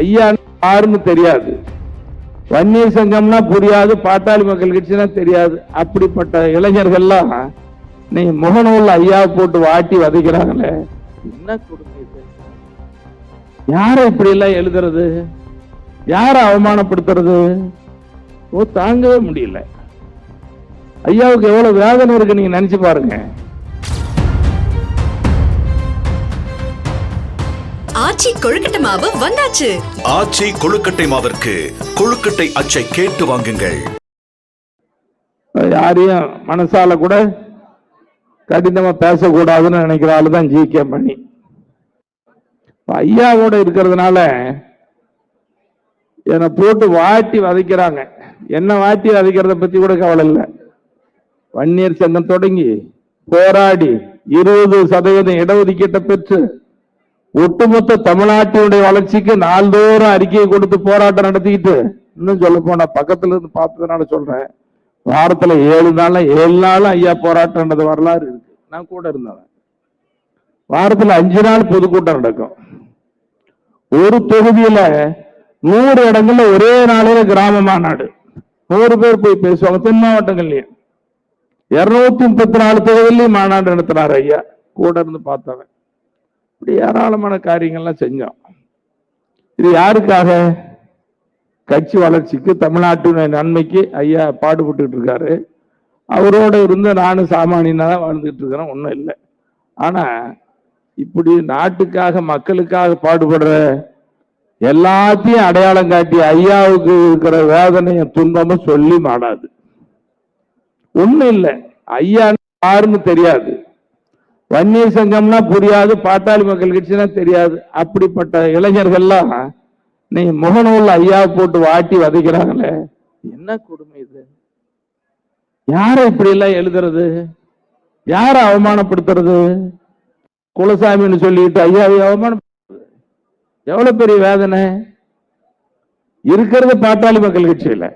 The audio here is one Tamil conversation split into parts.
ஐயா யாருன்னு தெரியாது. வன்னியர் சங்கம்னா புரியாது பாட்டாளி மக்கள் கட்சினா தெரியாது. அப்படிப்பட்ட இளைஞர்கள்லாம் நீ முகநூல்ல ஐயா போட்டு வாட்டி வதைக்கிறாங்களே. என்ன கொடுமை யாரை இப்படி எல்லாம் எழுதுறது? யாரை அவமானப்படுத்துறது? ஓ தாங்கவே முடியல. ஐயாவுக்கு எவ்வளவு வேதனை இருக்கு நீங்க நினைச்சு பாருங்க. ஆச்சி கொழுக்கட்டை மாவு வந்தாச்சு. ஆச்சி கொழுக்கட்டை மாவிற்கு கொழுக்கட்டை அச்சை கேட்டு வாங்குங்கள். யாரையும் மனசால கூட கடினமா பேசக்கூடாதுன்னு நினைக்கிற ஆளு தான் ஜி கே மணி. இப்ப ஐயாவோட இருக்கிறதுனால என்னை போட்டு வாட்டி வதைக்கிறாங்க. என்ன வாட்டி வதைக்கிறத பத்தி கூட கவலை இல்லை. வன்னியர் சங்கம் தொடங்கி போராடி இருபது சதவீதம் இடஒதுக்கீட்டை பெற்று ஒட்டுமொத்த தமிழ்நாட்டினுடைய வளர்ச்சிக்கு நாள்தோறும் அறிக்கையை கொடுத்து போராட்டம் நடத்திக்கிட்டு இன்னும் சொல்ல போனா பக்கத்துல இருந்து பார்த்ததுனால சொல்றேன். வாரத்துல ஏழு நாள் ஏழு நாளும் ஐயா போராட்டம்ன்றது வரலாறு இருக்கு. நான் கூட இருந்தவன். வாரத்துல அஞ்சு நாள் பொதுக்கூட்டம் நடக்கும். ஒரு தொகுதியில நூறு இடங்கள்ல ஒரே நாளில கிராம மாநாடு. நூறு பேர் போய் பேசுவாங்க. தென் மாவட்டங்கள்லயே. இருநூத்தி முப்பத்தி நாலு தொகுதியிலையும் மாநாடு நடத்தினார் ஐயா. கூட இருந்து பார்த்தவன். இப்படி ஏராளமான காரியங்கள்லாம் செஞ்சோம். இது யாருக்காக? கட்சி வளர்ச்சிக்கு தமிழ்நாட்டினுடைய நன்மைக்கு ஐயா பாடுபட்டு இருக்காரு. அவரோட இருந்து நானும் சாமானியனாக தான் வாழ்ந்துட்டு இருக்கிறேன் ஒன்றும் இல்லை. ஆனா இப்படி நாட்டுக்காக மக்களுக்காக பாடுபடுற எல்லாத்தையும் அடையாளம் காட்டி ஐயாவுக்கு இருக்கிற வேதனையை துன்பமும் சொல்லி மாடாது. ஒண்ணும் இல்லை ஐயா யாருன்னு தெரியாது. வன்னியர் சங்கம்னா புரியாது பாட்டாளி மக்கள் கட்சினா தெரியாது. அப்படிப்பட்ட இளைஞர்கள்லாம் நீ முகநூல் ஐயா போட்டு வாட்டி வதைக்கிறாங்களே. என்ன கொடுமை இது? யாரை இப்படி எல்லாம் எழுதுறது? யாரை அவமானப்படுத்துறது? குலசாமின்னு சொல்லிட்டு ஐயாவை அவமானப்படுத்துறது. எவ்வளவு பெரிய வேதனை? இருக்கிறது பாட்டாளி மக்கள் கட்சியில.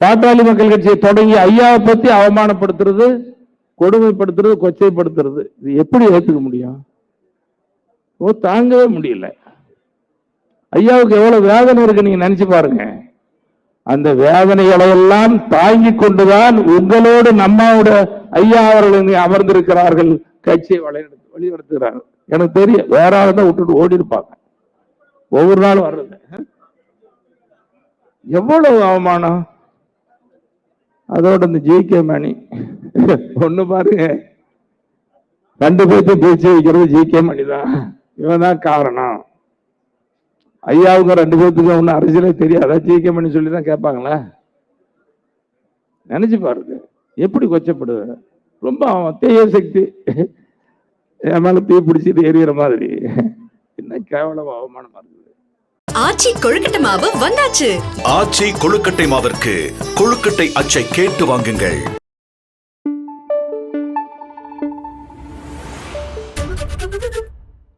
பாட்டாளி மக்கள் கட்சியை தொடங்கி ஐயாவை பத்தி அவமானப்படுத்துறது கொடுமைப்படுத்துறது கொச்சைப்படுத்துறது இது எப்படி ஏற்றுக்க முடியும்? ஓ தாங்கவே முடியல. ஐயாவுக்கு எவ்வளவு வேதனை இருக்கு நீங்க நினைச்சு பாருங்க. அந்த வேதனைகளை எல்லாம் தாங்கி கொண்டுதான் உங்களோடு நம்மோட ஐயா அவர்கள் அமர்ந்திருக்கிறார்கள். கட்சியை வழிநடத்து வழிநடத்துகிறார்கள். எனக்கு தெரியும் வேற ஆள் தான் விட்டுட்டு ஓடி இருப்பாங்க. ஒவ்வொரு நாளும் வர்றது. எவ்வளவு அவமானம்? அதோட இந்த ஜி கே மணி. ஒண்ணு பாருங்க. ரெண்டு பேர்த்து பேச்சு வைக்கிறது ஜி கே மணி தான். இவன் தான் காரணம். ஐயாவுக்கு ரெண்டு பேர்த்துக்கு ஒன்றும் அரசியலே தெரியாதா. ஜி கே மணி சொல்லி தான் கேட்பாங்களா. நினைச்சு பாருங்க. எப்படி கொச்சப்படுது? ரொம்ப தேய சக்தி. என் மேல தீ பிடிச்சிட்டு எரியிற மாதிரி. என்ன கேவலம் அவமானமா இருக்குது. ஆச்சி கொழுக்கட்டை மாவு வந்தாச்சு. ஆச்சி கொழுக்கட்டை மாவிற்கு கொழுக்கட்டை அச்சை கேட்டு வாங்குங்கள்.